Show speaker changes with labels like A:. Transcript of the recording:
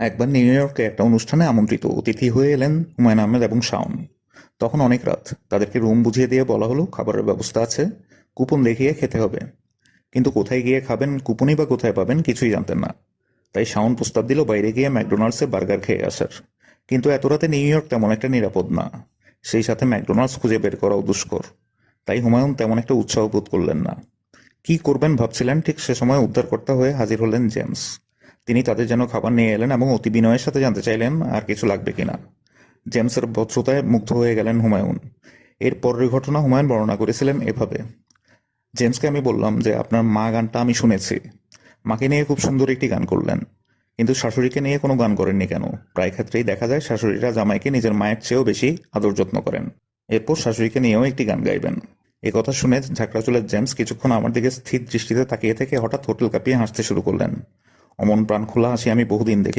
A: একবার নিউ ইয়র্কে একটা অনুষ্ঠানে আমন্ত্রিত অতিথি হয়ে এলেন হুমায়ুন আহমেদ এবং শাওন। তখন অনেক রাত। তাদেরকে রুম বুঝিয়ে দিয়ে বলা হলো, খাবারের ব্যবস্থা আছে, কুপন দেখিয়ে খেতে হবে। কিন্তু কোথায় গিয়ে খাবেন, কুপনই বা কোথায় পাবেন কিছুই জানতেন না। তাই শাওন প্রস্তাব দিল বাইরে গিয়ে ম্যাকডোনাল্ডসে বার্গার খেয়ে আসার। কিন্তু এত রাতে নিউ ইয়র্ক তেমন একটা নিরাপদ না। সেই সাথে ম্যাকডোনাল্ডস খুঁজে বের করাও দুষ্কর। তাই হুমায়ুন তেমন একটা উৎসাহ বোধ করলেন না। কি করবেন ভাবছিলেন? ঠিক সে সময় উদ্ধারকর্তা হয়ে হাজির হলেন জেমস। তিনি তাদের যেন খাবার নিয়ে এলেন এবং অতি বিনয়ের সাথে জানতে চাইলেন আর কিছু লাগবে কিনা। জেমসের ভদ্রতায় মুগ্ধ হয়ে গেলেন হুমায়ুন। এর পরের ঘটনা হুমায়ুন বর্ণনা করেছিলেন এভাবে। জেমসকে আমি বললাম যে, আপনার মা গানটা আমি শুনেছি। মাকে নিয়ে খুব সুন্দর একটি গান করলেন। কিন্তু শাশুড়িকে নিয়ে কোনো গান করেননি কেন? প্রায় ক্ষেত্রেই দেখা যায় শাশুড়িরা জামাইকে নিজের মায়ের চেয়েও বেশি আদর যত্ন করেন। এরপর শাশুড়িকে নিয়েও একটি গান গাইবেন। এ কথা শুনে ঝাঁকড়া চুলের জেমস কিছুক্ষণ আমার দিকে স্থির দৃষ্টিতে তাকিয়ে থেকে হঠাৎ হোটেল কাঁপিয়ে হাসতে শুরু করলেন। অমন প্রাণ খোলা হাসি আমি বহুদিন দেখি